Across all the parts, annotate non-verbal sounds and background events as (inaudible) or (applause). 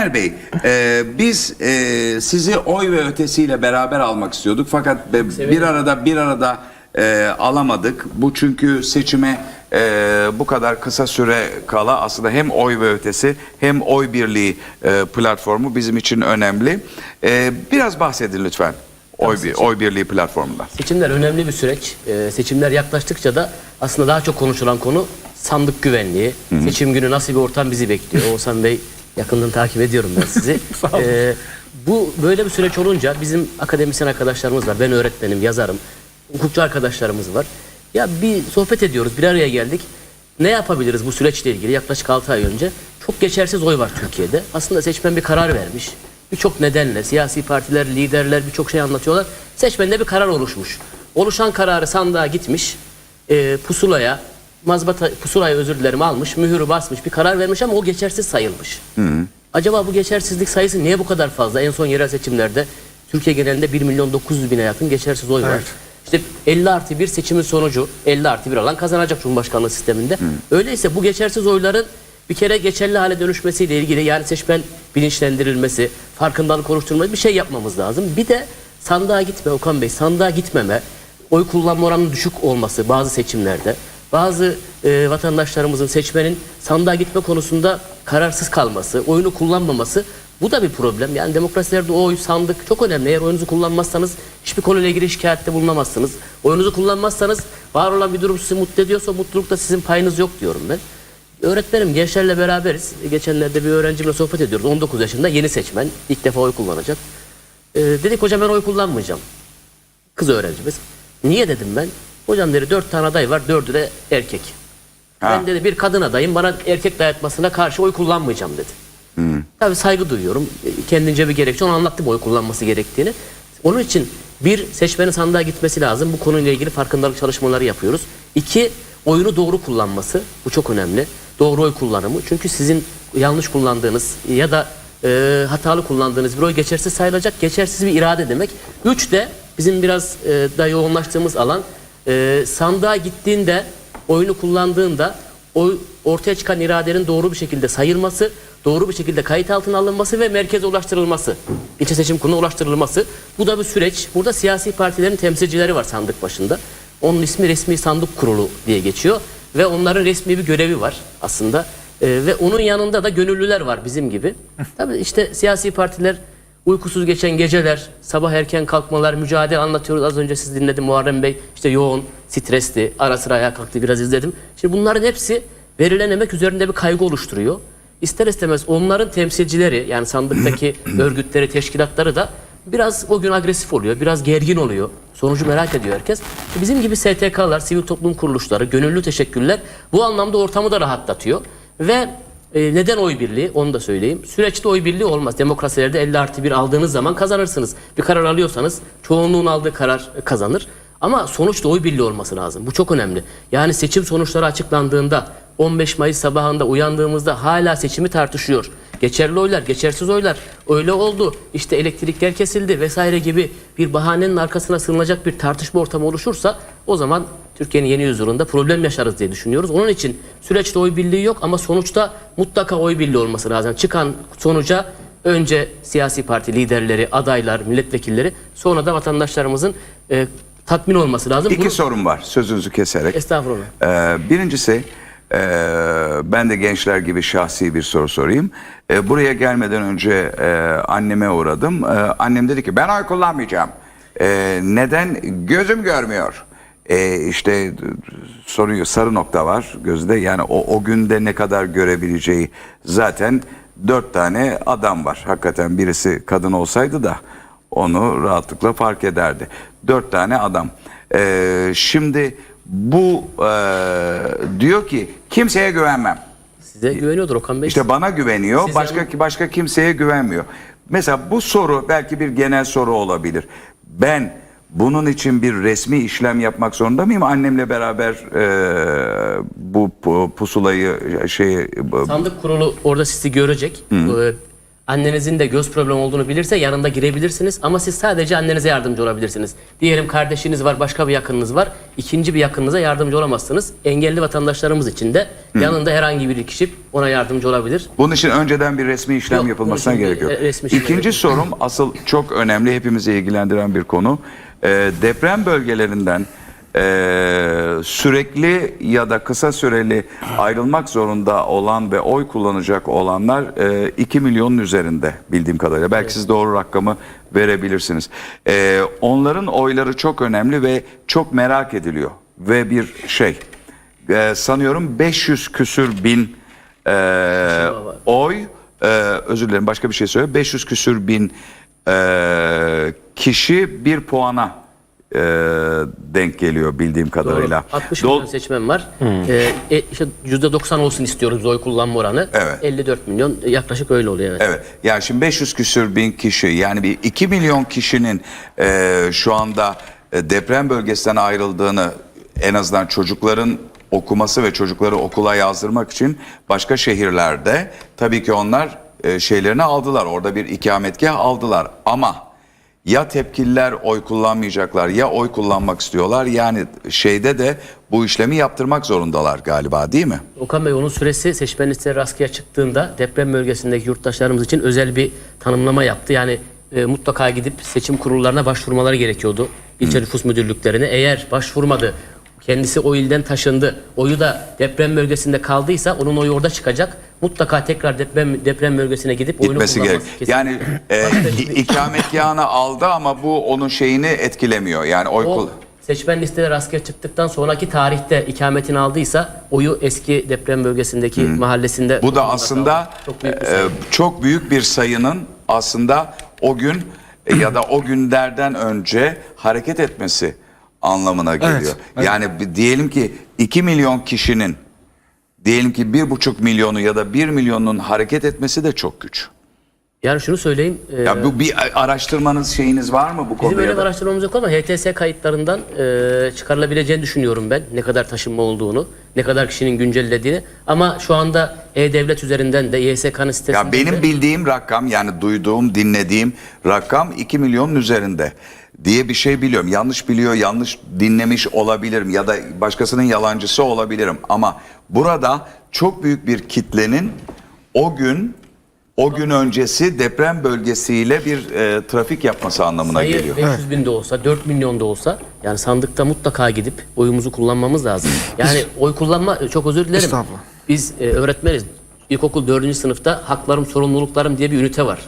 Caner Bey, e, biz e, sizi oy ve ötesiyle beraber almak istiyorduk fakat be- bir arada bir arada e, alamadık. Bu çünkü seçime e, bu kadar kısa süre kala aslında hem oy ve ötesi hem oy birliği e, platformu bizim için önemli. E, biraz bahsedin lütfen oy, bir, oy birliği platformundan. Seçimler önemli bir süreç. Ee, seçimler yaklaştıkça da aslında daha çok konuşulan konu sandık güvenliği. Seçim günü nasıl bir ortam bizi bekliyor? Oğuzhan Bey yakından takip ediyorum ben sizi. (laughs) Ee, bu böyle bir süreç olunca bizim akademisyen arkadaşlarımız var. Ben öğretmenim, yazarım. Hukukçu arkadaşlarımız var. Ya bir sohbet ediyoruz, bir araya geldik. Ne yapabiliriz bu süreçle ilgili yaklaşık 6 ay önce? Çok geçersiz oy var Türkiye'de. Aslında seçmen bir karar vermiş. Birçok nedenle siyasi partiler, liderler birçok şey anlatıyorlar. Seçmende bir karar oluşmuş. Oluşan kararı sandığa gitmiş. e, pusulaya, mazbata pusulaya özür dilerim almış, mühürü basmış, bir karar vermiş ama o geçersiz sayılmış. Acaba bu geçersizlik sayısı niye bu kadar fazla? En son yerel seçimlerde Türkiye genelinde 1 milyon 900 bine yakın geçersiz oy var. İşte 50 artı 1 seçimin sonucu 50 artı 1 alan kazanacak Cumhurbaşkanlığı sisteminde. Öyleyse bu geçersiz oyların bir kere geçerli hale dönüşmesiyle ilgili yani seçmen bilinçlendirilmesi, farkındalık oluşturulması bir şey yapmamız lazım. Bir de sandığa gitme Okan Bey, sandığa gitmeme, oy kullanma oranının düşük olması bazı seçimlerde, bazı e, vatandaşlarımızın seçmenin sandığa gitme konusunda kararsız kalması, oyunu kullanmaması bu da bir problem. Yani demokrasilerde oy sandık çok önemli. Eğer oyunuzu kullanmazsanız hiçbir konuyla ilgili şikayette bulunamazsınız. Oyunuzu kullanmazsanız var olan bir durum sizi mutlu ediyorsa mutlulukta sizin payınız yok diyorum ben. Öğretmenim gençlerle beraberiz. Geçenlerde bir öğrencimle sohbet ediyoruz. 19 yaşında yeni seçmen. ilk defa oy kullanacak. Ee, dedik hocam ben oy kullanmayacağım. Kız öğrencimiz. Niye dedim ben? Hocam dedi dört tane aday var. Dördü de erkek. Ha. Ben dedi bir kadın adayım. Bana erkek dayatmasına karşı oy kullanmayacağım dedi. Tabii saygı duyuyorum. Kendince bir gerekçe. Onu anlattım oy kullanması gerektiğini. Onun için bir seçmenin sandığa gitmesi lazım. Bu konuyla ilgili farkındalık çalışmaları yapıyoruz. İki oyunu doğru kullanması. Bu çok önemli. Doğru oy kullanımı. Çünkü sizin yanlış kullandığınız ya da e, hatalı kullandığınız bir oy geçersiz sayılacak. Geçersiz bir irade demek. Üç de bizim biraz e, da yoğunlaştığımız alan e, sandığa gittiğinde oyunu kullandığında oy ortaya çıkan iradenin doğru bir şekilde sayılması, doğru bir şekilde kayıt altına alınması ve merkeze ulaştırılması, ilçe seçim kuruluna ulaştırılması. Bu da bir süreç. Burada siyasi partilerin temsilcileri var sandık başında. Onun ismi resmi sandık kurulu diye geçiyor ve onların resmi bir görevi var aslında. Ee, ve onun yanında da gönüllüler var bizim gibi. Tabii işte siyasi partiler uykusuz geçen geceler, sabah erken kalkmalar, mücadele anlatıyoruz. Az önce siz dinledim Muharrem Bey. İşte yoğun, stresli, ara sıra ayağa kalktı biraz izledim. Şimdi bunların hepsi verilen emek üzerinde bir kaygı oluşturuyor. İster istemez onların temsilcileri yani sandıktaki (clears throat) örgütleri, teşkilatları da biraz o gün agresif oluyor, biraz gergin oluyor. Sonucu merak ediyor herkes. Bizim gibi STK'lar, sivil toplum kuruluşları, gönüllü teşekkürler bu anlamda ortamı da rahatlatıyor. Ve e, neden oy birliği onu da söyleyeyim. Süreçte oy birliği olmaz. Demokrasilerde 50 artı 1 aldığınız zaman kazanırsınız. Bir karar alıyorsanız çoğunluğun aldığı karar kazanır. Ama sonuçta oy birliği olması lazım. Bu çok önemli. Yani seçim sonuçları açıklandığında 15 Mayıs sabahında uyandığımızda hala seçimi tartışıyor. Geçerli oylar, geçersiz oylar. Öyle oldu. İşte elektrikler kesildi vesaire gibi bir bahanenin arkasına sığınacak bir tartışma ortamı oluşursa o zaman Türkiye'nin yeni yüzyılında problem yaşarız diye düşünüyoruz. Onun için süreçte oy birliği yok ama sonuçta mutlaka oy birliği olması lazım. Çıkan sonuca önce siyasi parti liderleri, adaylar, milletvekilleri sonra da vatandaşlarımızın e, tatmin olması lazım. İki Bunu- sorum var sözünüzü keserek. Estağfurullah. Ee, birincisi e, ben de gençler gibi şahsi bir soru sorayım. E, buraya gelmeden önce e, anneme uğradım. E, annem dedi ki ben oy kullanmayacağım. E, neden? Gözüm görmüyor. E, işte soruyor sarı nokta var gözde. Yani o, o günde ne kadar görebileceği zaten dört tane adam var. Hakikaten birisi kadın olsaydı da onu rahatlıkla fark ederdi. Dört tane adam. Ee, şimdi bu e, diyor ki kimseye güvenmem. Size güveniyordur Okan Bey. İşte bana güveniyor. Siz başka başka kimseye güvenmiyor. Mesela bu soru belki bir genel soru olabilir. Ben bunun için bir resmi işlem yapmak zorunda mıyım? Annemle beraber e, bu pu- pusulayı şey Sandık kurulu orada sizi görecek. Ee, Annenizin de göz problemi olduğunu bilirse yanında girebilirsiniz ama siz sadece annenize yardımcı olabilirsiniz. Diyelim kardeşiniz var, başka bir yakınınız var. ikinci bir yakınınıza yardımcı olamazsınız. Engelli vatandaşlarımız için de yanında herhangi bir kişi ona yardımcı olabilir. Bunun için önceden bir resmi işlem Yok, yapılmasına bunun için gerek yok. e, resmi işlem İkinci sorum asıl çok önemli, hepimizi ilgilendiren bir konu. Ee, deprem bölgelerinden e, sürekli ya da kısa süreli ayrılmak zorunda olan ve oy kullanacak olanlar e, 2 milyonun üzerinde bildiğim kadarıyla. Belki siz doğru rakamı verebilirsiniz. Ee, onların oyları çok önemli ve çok merak ediliyor. Ve bir şey, e, sanıyorum 500 küsür bin e, oy e, özür dilerim başka bir şey söyle 500 küsür bin e, kişi bir puana e, denk geliyor bildiğim kadarıyla. 60 Dol- milyon seçmen var. Ee, e, işte %90 olsun istiyoruz oy kullanma oranı. Evet. 54 milyon yaklaşık öyle oluyor evet. Evet. Yani şimdi 500 küsür bin kişi yani bir 2 milyon kişinin e, şu anda e, deprem bölgesinden ayrıldığını en azından çocukların okuması ve çocukları okula yazdırmak için başka şehirlerde tabii ki onlar e, şeylerini aldılar. Orada bir ikametgah aldılar ama ya tepkililer oy kullanmayacaklar ya oy kullanmak istiyorlar. Yani şeyde de bu işlemi yaptırmak zorundalar galiba değil mi? Okan Bey onun süresi seçmen listeleri askıya çıktığında deprem bölgesindeki yurttaşlarımız için özel bir tanımlama yaptı. Yani e, mutlaka gidip seçim kurullarına başvurmaları gerekiyordu. İlçe nüfus müdürlüklerine. Eğer başvurmadı, kendisi o ilden taşındı, oyu da deprem bölgesinde kaldıysa onun oyu orada çıkacak. Mutlaka tekrar deprem deprem bölgesine gidip oyunu gitmesi gerek. kullanması kesin. Yani e, ikametgahını aldı ama bu onun şeyini etkilemiyor. Yani oy O kul- seçmen listeleri askıya çıktıktan sonraki tarihte ikametini aldıysa oyu eski deprem bölgesindeki mahallesinde bu da aslında çok büyük bir e, çok büyük bir sayının aslında o gün e, ya da o günlerden önce hareket etmesi anlamına geliyor. evet. Yani bir- diyelim ki 2 milyon kişinin diyelim ki 1,5 milyonu ya da 1 milyonun hareket etmesi de çok güç. Yani şunu söyleyeyim. e, Ya bu bir araştırmanız şeyiniz var mı bu Bizim konuda? öyle ya bir araştırmamız yok ama HTS kayıtlarından e, çıkarılabileceğini düşünüyorum ben. Ne kadar taşınma olduğunu, ne kadar kişinin güncellediğini. Ama şu anda E-Devlet üzerinden de YSK'nın sitesinden Ya benim de- bildiğim rakam yani duyduğum, dinlediğim rakam 2 milyonun üzerinde diye bir şey biliyorum. Yanlış biliyor, yanlış dinlemiş olabilirim ya da başkasının yalancısı olabilirim. Ama burada çok büyük bir kitlenin o gün o gün öncesi deprem bölgesiyle bir e, trafik yapması anlamına sayı geliyor. 500 bin de olsa, 4 milyon da olsa yani sandıkta mutlaka gidip oyumuzu kullanmamız lazım. Yani oy kullanma, çok özür dilerim. Estağfurullah. Biz e, öğretmeniz. İlkokul 4. sınıfta haklarım, sorumluluklarım diye bir ünite var.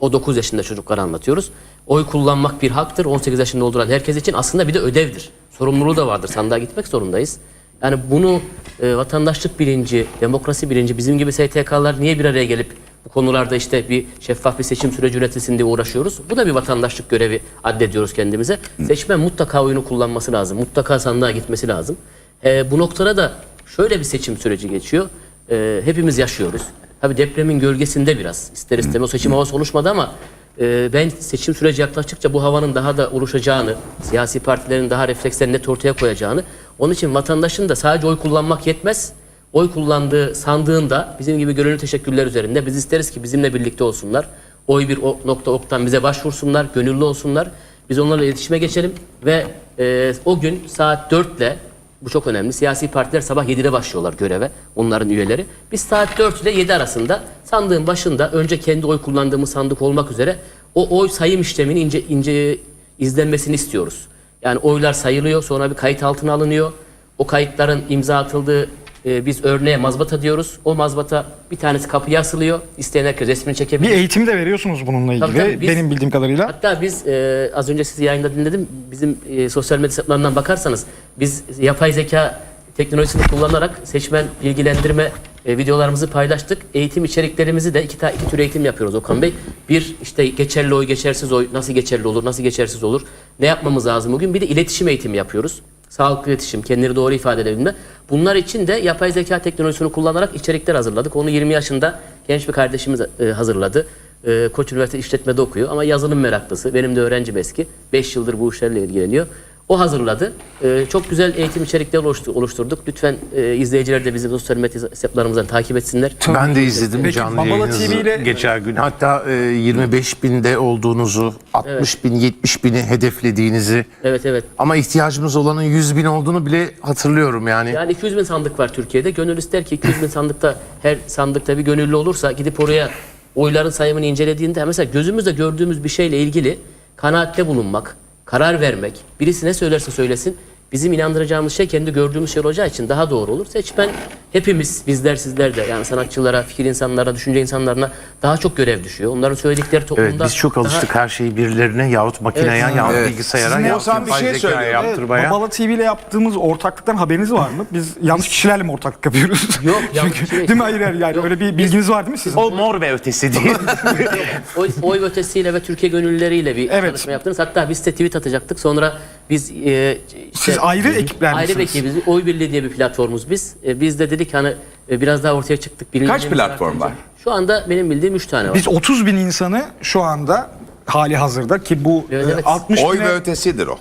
O 9 yaşında çocuklara anlatıyoruz. Oy kullanmak bir haktır. 18 yaşında dolduran herkes için aslında bir de ödevdir. Sorumluluğu da vardır. Sandığa gitmek zorundayız. Yani bunu e, vatandaşlık bilinci, demokrasi bilinci bizim gibi STK'lar niye bir araya gelip bu konularda işte bir şeffaf bir seçim süreci üretilsin diye uğraşıyoruz. Bu da bir vatandaşlık görevi addediyoruz kendimize. Seçmen mutlaka oyunu kullanması lazım. Mutlaka sandığa gitmesi lazım. E, bu noktada da şöyle bir seçim süreci geçiyor. E, hepimiz yaşıyoruz. Tabii depremin gölgesinde biraz. İster istemez o seçim havası oluşmadı ama e, ben seçim süreci yaklaştıkça bu havanın daha da oluşacağını, siyasi partilerin daha reflekslerini net ortaya koyacağını, onun için vatandaşın da sadece oy kullanmak yetmez. Oy kullandığı sandığında bizim gibi gönüllü teşekkürler üzerinde biz isteriz ki bizimle birlikte olsunlar. Oy bir nokta oktan bize başvursunlar, gönüllü olsunlar. Biz onlarla iletişime geçelim ve e, o gün saat 4 ile bu çok önemli. Siyasi partiler sabah 7'de başlıyorlar göreve. Onların üyeleri. Biz saat 4 ile 7 arasında sandığın başında önce kendi oy kullandığımız sandık olmak üzere o oy sayım işlemini ince ince izlenmesini istiyoruz. Yani oylar sayılıyor, sonra bir kayıt altına alınıyor. O kayıtların imza atıldığı e, biz örneğe mazbata diyoruz. O mazbata bir tanesi kapıya asılıyor. İsteyen herkes resmini Bir çekebilir. eğitim de veriyorsunuz bununla ilgili. Tabii, tabii, biz- benim bildiğim kadarıyla. Hatta biz e, az önce sizi yayında dinledim. Bizim e, sosyal medya hesaplarından bakarsanız biz yapay zeka teknolojisini kullanarak seçmen bilgilendirme e, videolarımızı paylaştık. Eğitim içeriklerimizi de iki, ta, iki tür eğitim yapıyoruz Okan Bey. Bir işte geçerli oy, geçersiz oy nasıl geçerli olur, nasıl geçersiz olur? Ne yapmamız lazım bugün? Bir de iletişim eğitimi yapıyoruz. Sağlıklı iletişim, kendini doğru ifade edebilme. Bunlar için de yapay zeka teknolojisini kullanarak içerikler hazırladık. Onu 20 yaşında genç bir kardeşimiz e, hazırladı. Ee, Koç Üniversitesi işletmede okuyor ama yazılım meraklısı. Benim de öğrencim eski. 5 yıldır bu işlerle ilgileniyor. O hazırladı. Ee, çok güzel eğitim içerikleri oluştu- oluşturduk. Lütfen e, izleyiciler de bizim sosyal medya hesaplarımızdan takip etsinler. Ben de izledim Peki, canlı Babala yayınınızı TV ile- geçer gün. Hatta e, 25 binde olduğunuzu, 60 bin, 70 bini hedeflediğinizi Evet evet. ama ihtiyacımız olanın 100 bin olduğunu bile hatırlıyorum yani. Yani 200 bin sandık var Türkiye'de. Gönül ister ki 200 bin sandıkta her sandıkta bir gönüllü olursa gidip oraya oyların sayımını incelediğinde mesela gözümüzde gördüğümüz bir şeyle ilgili kanaatte bulunmak, karar vermek, birisi ne söylerse söylesin bizim inandıracağımız şey kendi gördüğümüz şey olacağı için daha doğru olur. Seçmen hepimiz bizler sizler de yani sanatçılara, fikir insanlara, düşünce insanlarına daha çok görev düşüyor. Onların söyledikleri toplumda Evet biz çok daha- alıştık her şeyi birilerine yahut makineye Evet. yahut Evet. bilgisayara Sizin yahut Oğuzhan bir yapay şey zekaya söylüyor. yaptırmaya. Babala TV ile yaptığımız ortaklıktan haberiniz var mı? Biz yanlış kişilerle mi ortaklık yapıyoruz? Yok, yanlış Çünkü, kişiyle- değil mi? Hayır hayır yani öyle bir bilginiz var değil mi sizin? O mor ve ötesi değil. (laughs) oy, oy ötesiyle ve Türkiye gönüllüleriyle bir Evet. çalışma yaptınız. Hatta biz de tweet atacaktık. Sonra biz e, işte- Siz ayrı ekipler ayrı bir misiniz? ekibiz. Oy Birliği diye bir platformumuz biz. E, biz de dedik hani e, biraz daha ortaya çıktık. Kaç platform var? Şu anda benim bildiğim 3 tane var. Biz 30 bin insanı şu anda hali hazırda ki bu Evet, e, evet. 60 Oy bine- ve ötesidir o.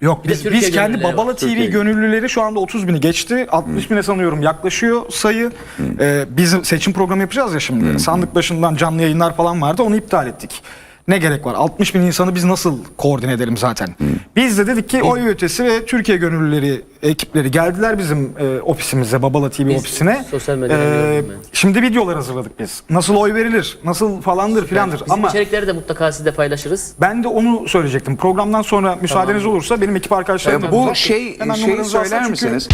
Yok Bir biz, biz kendi Babala var, TV Türkiye. gönüllüleri şu anda 30 bini geçti. 60 bine sanıyorum yaklaşıyor sayı. Ee, biz seçim programı yapacağız ya şimdi. Sandık başından canlı yayınlar falan vardı onu iptal ettik. Ne gerek var? 60 bin insanı biz nasıl koordine edelim zaten? Biz de dedik ki oy ötesi ve Türkiye gönüllüleri ekipleri geldiler bizim e, ofisimize, Babala TV Biz ofisine. sosyal medyadan Ee, şimdi videolar hazırladık biz. Nasıl oy verilir? Nasıl falandır filandır. Bizim Ama içerikleri de mutlaka sizle paylaşırız. ben de onu söyleyecektim. Programdan sonra müsaadeniz olursa benim ekip arkadaşlarım da Bu bulacak. şey Hemen şeyi söyler çünkü- misiniz?